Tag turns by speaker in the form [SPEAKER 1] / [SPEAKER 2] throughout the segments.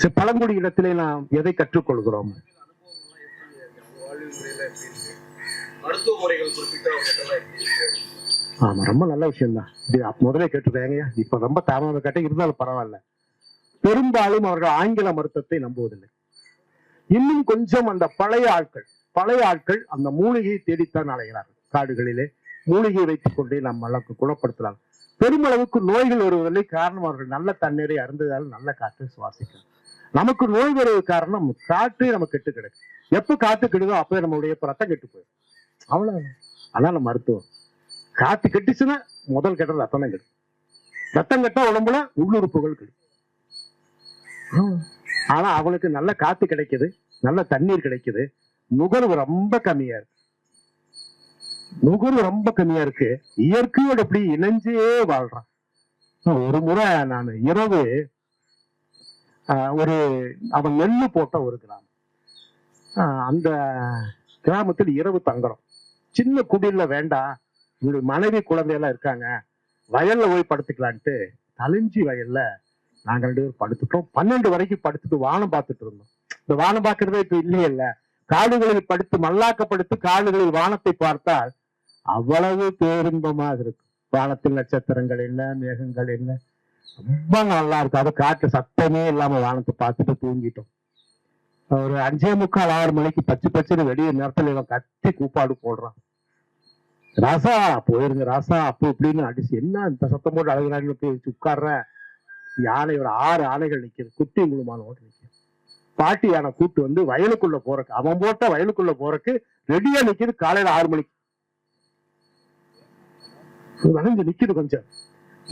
[SPEAKER 1] சரி, பழங்குடி இடத்திலே நாம் எதை கற்றுக்கொள்கிறோம்? ஆமா ரொம்ப நல்ல விஷயம்தான். இது அப்ப முதலே கேட்டுருக்காங்க இப்ப ரொம்ப தாமதம் கேட்ட இருந்தாலும் பரவாயில்ல. பெரும்பாலும் அவர்கள் ஆங்கில மருத்துவத்தை நம்புவதில்லை. இன்னும் கொஞ்சம் அந்த பழைய ஆட்கள் பழைய ஆட்கள் அந்த மூலிகையை தேடித்தான் அலைகிறார்கள். காடுகளிலே மூலிகையை வைத்துக் கொண்டே நாம் வழக்கு குணப்படுத்தலாம். பெருமளவுக்கு நோய்கள் வருவதில்லை. காரணம் அவர்கள் நல்ல தண்ணீரை அருந்ததால் நல்ல காற்றை சுவாசிக்கிறார் நமக்கு நோய் வருவது காரணம் காற்றே நமக்கு கெட்டு கிடக்கு. எப்ப காத்து கெடுதோ அப்பவே நம்மளுடைய ரத்தம் கெட்டு போயிடும். அவ்வளவு அதான் மருத்துவம். காத்து கெட்டுச்சுன்னா முதல் கெட்ட ரத்தம் தான் கெடும். ரத்தம் கெட்டா உடம்புல உள்ளுறுப்புகள் கெடும். ஆனா அவளுக்கு நல்ல காத்து கிடைக்குது நல்ல தண்ணீர் கிடைக்குது. நுகர்வு ரொம்ப கம்மியா இருக்கு. நுகர்வு ரொம்ப கம்மியா இருக்கு. இயற்கையோட அப்படி இணைஞ்சே வாழ்றான். ஒரு முறை நான் இரவு ஒரு அவன் நெல்லு போட்ட ஒரு கிராமம். அந்த கிராமத்தில் இரவு தங்குறோம். சின்ன குடில்ல வேண்டாம் என்னுடைய மனைவி குழந்தையெல்லாம் இருக்காங்க வயல்ல போய் படுத்துக்கலான்ட்டு தலைஞ்சி வயல்ல நாங்க ரெண்டு பேரும் படுத்துட்டோம். பன்னெண்டு வரைக்கும் படுத்துட்டு வானம் பார்த்துட்டு இருந்தோம். இந்த வானம் பார்க்கறதே இப்ப இல்லையே இல்ல. காடுகளில் படுத்து மல்லாக்கப்படுத்து காடுகளில் வானத்தை பார்த்தால் அவ்வளவு பேரின்பமாக இருக்கும். வானத்தில் நட்சத்திரங்கள் என்ன மேகங்கள் என்ன ரொம்ப நல்லா இருக்கும் அது காட்டு சத்தமே இல்லாம வானத்தை பார்த்துட்டு தூங்கிட்டோம். ஒரு அஞ்சே முக்கால் ஆறு மணிக்கு பச்சை பச்சைன்னு வெடிய நேரத்துல இவன் கத்தி கூப்பாடு போடுறான். ராசா போயிருங்க ராசா அப்போ இப்படின்னு அடிச்சு என்ன இந்த சத்தம் போட்டு அழகுறாங்க போய் உட்கார்ற? யானை ஒரு ஆறு ஆணைகள் நிற்கிறது குட்டி குழுமான ஓட்டு நிற்கிறது பாட்டி யானை கூட்டு வந்து வயலுக்குள்ள போறக்கு அவன் போட்ட வயலுக்குள்ள போறக்கு ரெடியா நிக்கிது காலையில ஆறு மணிக்கு. வளைஞ்சு நிக்கிது கொஞ்சம்.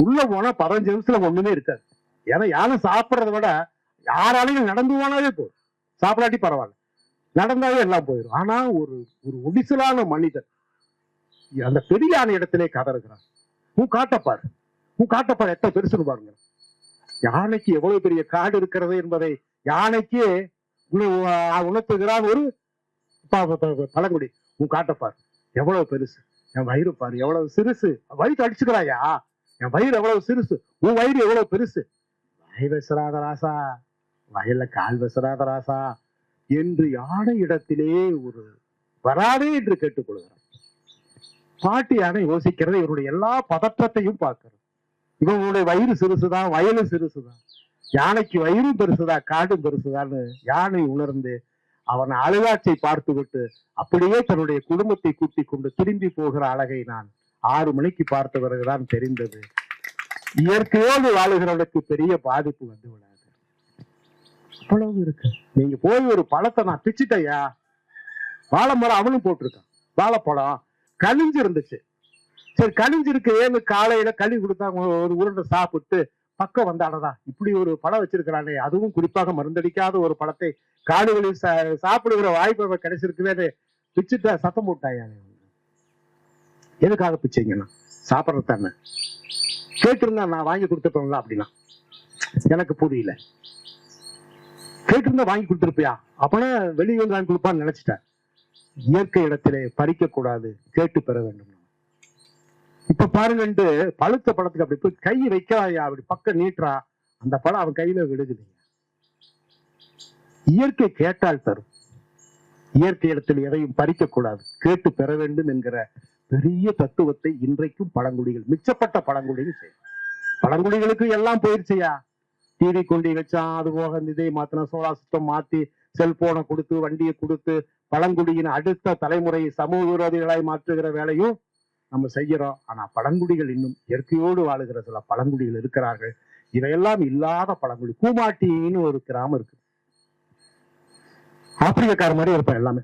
[SPEAKER 1] உள்ள போனா பதினஞ்சு நிமிஷத்துல ஒண்ணுமே இருக்காது. ஏன்னா யாரும் சாப்பிடுறத விட யாராலையும் நடந்து போனாவே போதும். சாப்பிடாட்டி பரவாயில்ல. நடந்தாவே எல்லாம் போயிடும் ஆனா ஒரு ஒரு ஒடிசலான மனிதன் அந்த பெரியான இடத்திலே கதறுகிறான். உன் காட்டப்பார் உன் காட்டப்பார் எத்தனை பெருசுன்னு பாருங்க. யானைக்கு எவ்வளவு பெரிய காடு இருக்கிறது என்பதை யானைக்கு உணர்த்துகிறான் ஒரு பழங்குடி. உன் காட்டப்பார் எவ்வளவு பெருசு. என் வயிறு பாரு எவ்வளவு சிறுசு. வயிறு அடிச்சுக்கிறாயா? என் வயிறு எவ்வளவு சிறுசு? உன் வயிறு எவ்வளவு பெருசு? வாய் வசராத ராசா. வயல்ல கால் வசராத ராசா. என்று யானை இடத்திலே ஒரு வராதே என்று கேட்டுக்கொள்கிறான். பாட்டி யானை யோசிக்கிறது இவருடைய எல்லா பதற்றத்தையும் பார்க்கிறது. இவனுடைய வயிறு சிறுசுதான் வயலும் சிறுசுதான் யானைக்கு வயிறும் பெருசுதா? காடும் பெருசுதான்னு யானை உணர்ந்து அவன் அழுகாட்சை பார்த்துவிட்டு அப்படியே தன்னுடைய குடும்பத்தை கூட்டிக் கொண்டு திரும்பி போகிற அழகை நான் ஆறு மணிக்கு பார்த்த பிறகுதான் தெரிந்தது. இயற்கையோடு வாழுகிறவனுக்கு பெரிய பாதிப்பு வந்து விடாது. அவ்வளவு இருக்கு. நீங்க போய் ஒரு பழத்தை நான் பிச்சுட்டையா வாழை மரம் அவனும் போட்டிருக்கான். வாழைப்பழம் கனிஞ்சு இருந்துச்சு சரி கனிஞ்சு இருக்கு ஏன்னு காலையில களி கொடுத்தா ஒரு உருண்டை சாப்பிட்டு பக்கம் வந்தாடதா இப்படி ஒரு பழம் வச்சிருக்கிறானே. அதுவும் குறிப்பாக மருந்தடிக்காத ஒரு பழத்தை காடுகளில் சா- சாப்பிடுகிற வாய்ப்பு அவன் கிடைச்சிருக்குதேன்னு பிச்சுட்டா சத்தம் போட்டாயா எதுக்காக பிச்சைங்கண்ணா? சாப்பிட்றது தானே. கேட்டிருந்தா நான் வாங்கி கொடுத்துருப்பேன்ல அப்படின்னா. எனக்கு புரியல. கேட்டிருந்தா வாங்கி கொடுத்துருப்பியா? அப்பனா வெளியே வந்து வாங்கி கொடுப்பான்னு நினைச்சிட்டேன். இயற்கை இடத்திலே பறிக்க கூடாது கேட்டு பெற வேண்டும். இப்ப பாருங்கன்ட்டு பழுத்த படத்துக்கு அப்படி போய் கை வைக்காயா அப்படி பக்கம் நீட்டுறா. அந்த படம் அவன் கையில விழுகுது. இயற்கை கேட்டால் தரும். இயற்கை இடத்தில் எதையும் பறிக்க கூடாது கேட்டு பெற வேண்டும் என்கிற பெரிய தத்துவத்தை இன்றைக்கும் பழங்குடிகள் மிச்சப்பட்ட பழங்குடிகள் செய்யும் பழங்குடிகளுக்கு எல்லாம் போயிருச்சுயா? டிவி கொண்டி வச்சான் அது போக இந்த இதை மாத்தினா சோலார் சிஸ்டம் மாத்தி செல்போனை கொடுத்து வண்டியை கொடுத்து பழங்குடியின் அடுத்த தலைமுறையை சமூக விரோதிகளாய் மாற்றுகிற வேலையும் நம்ம செய்யறோம். ஆனா பழங்குடிகள் இன்னும் இயற்கையோடு வாழுகிற சில பழங்குடிகள் இருக்கிறார்கள். இவையெல்லாம் இல்லாத பழங்குடி கூமாட்டின்னு ஒரு கிராமம் இருக்கு ஆப்பிரிக்கக்கார மாதிரி இருப்பேன் எல்லாமே.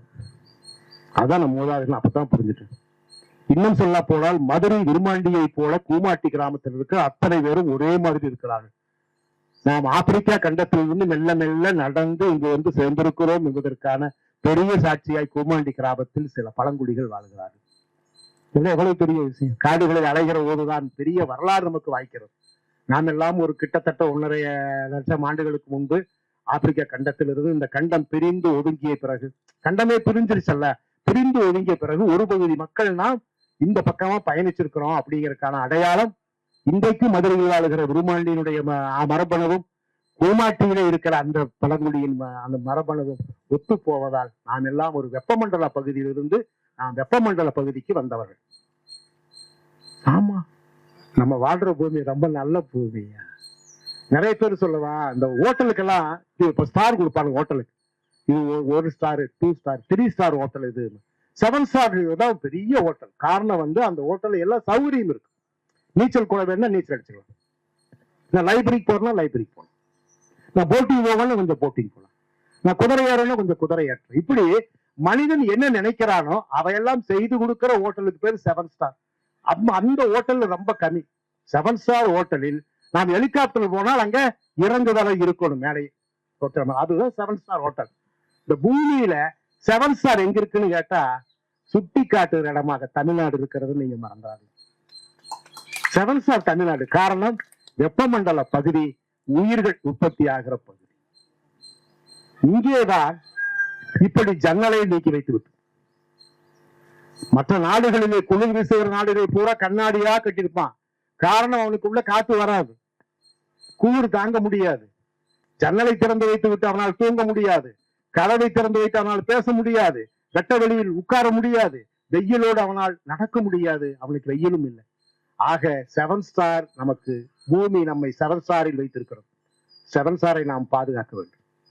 [SPEAKER 1] அதான் நம்ம மூதாதைகள் அப்பதான் புரிஞ்சுட்டு இன்னும் சொல்ல போனால் மதுரை விருமாண்டியை போல கூமாட்டி கிராமத்தில் இருக்க அத்தனை பேரும் ஒரே மாதிரி இருக்கிறார்கள். நாம் ஆப்பிரிக்கா கண்டத்திலிருந்து மெல்ல மெல்ல நடந்து இங்கு வந்து சேர்ந்திருக்கிறோம் என்பதற்கான பெரிய சாட்சியாய் கூமாண்டி கிராமத்தில் சில பழங்குடிகள் வாழ்கிறார்கள். இது எவ்வளவு பெரிய விஷயம்? காடுகளில் அலைகிற போதுதான் பெரிய வரலாறு நமக்கு வாய்க்கிறது. நாம் எல்லாம் ஒரு கிட்டத்தட்ட ஒன்றரை லட்சம் ஆண்டுகளுக்கு முன்பு ஆப்பிரிக்கா கண்டத்திலிருந்து இந்த கண்டம் பிரிந்து ஒதுங்கிய பிறகு கண்டமே பிரிஞ்சிருச்சல்ல பிரிந்து ஒதுங்கிய பிறகு ஒரு பகுதி மக்கள்னா இந்த பக்கமா பயணிச்சிருக்கிறோம் அப்படிங்கறதுக்கான அடையாளம் இன்றைக்கு மதுரையில் ஆளுகிற உருமாண்டியினுடைய மரபணுவும் கோமாட்டியில இருக்கிற அந்த பழங்குடியின் அந்த மரபணு ஒத்து போவதால் நாம் எல்லாம் ஒரு வெப்பமண்டல பகுதியிலிருந்து நாம் வெப்பமண்டல பகுதிக்கு வந்தவர்கள். ஆமா நம்ம வாழ்ற பூமி ரொம்ப நல்ல பூமியா? நிறைய பேர் சொல்லவா இந்த ஹோட்டலுக்கெல்லாம் இப்போ இப்ப ஸ்டார் கொடுப்பாங்க ஹோட்டலுக்கு. இது ஒரு star two star three star hotel இது. செவன் ஸ்டார் தான் பெரிய ஹோட்டல் காரணம் வந்து அந்த ஹோட்டல்ல எல்லா சௌகரியம் இருக்கு. நீச்சல் குளம் வேணா நீச்சல் அடிச்சுக்கலாம். நான் லைப்ரரிக்கு போறேன்னா லைப்ரரிக்கு போகலாம். நான் போட்டிங் போகணும் கொஞ்சம் போட்டிங் போகலாம். நான் குதிரை ஏறணும் கொஞ்சம் குதிரை ஏற்றணும் இப்படி மனிதன் என்ன நினைக்கிறானோ அவையெல்லாம் செய்து கொடுக்கிற ஹோட்டலுக்கு பேர் செவன் ஸ்டார் அம்மா அந்த ஹோட்டல் ரொம்ப கம்மி. செவன் ஸ்டார் ஹோட்டலில் நாம் ஹெலிகாப்டர் போனால் அங்க இறங்குதலை இருக்கணும் மேலே. அதுதான் செவன் ஸ்டார் ஹோட்டல் இந்த பூமியில செவன் ஸ்டார் எங்க இருக்குன்னு கேட்டா சுட்டி காட்டுற இடமாக தமிழ்நாடு இருக்கிறது நீங்க மறந்துடாது செவன் ஸ்டார் தமிழ்நாடு. காரணம் வெப்பமண்டல பகுதி உயிர்கள் உற்பத்தி ஆகிற பகுதி. இங்கேதான் இப்படி ஜன்னலை நீக்கி வைத்து விட்டு மற்ற நாடுகளிலே குளிர் வீசுகிற நாடுகளை பூரா கண்ணாடியா கட்டியிருப்பான். காரணம் அவனுக்கு உள்ள காத்து வராது. கூறு தாங்க முடியாது. ஜன்னலை திறந்து வைத்து விட்டு அவனால் தூங்க முடியாது. கதவை திறந்து வைத்து அவனால் பேச முடியாது. வெட்ட வெளியில் உட்கார முடியாது. வெயிலோடு அவனால் நடக்க முடியாது. அவனுக்கு வெயிலும் இல்லை. ஆக செவன் ஸ்டார் நமக்கு பூமி நம்மை செவன் ஸ்டாரில் வைத்திருக்கிறோம். செவன் ஸ்டாரை நாம் பாதுகாக்க வேண்டும்.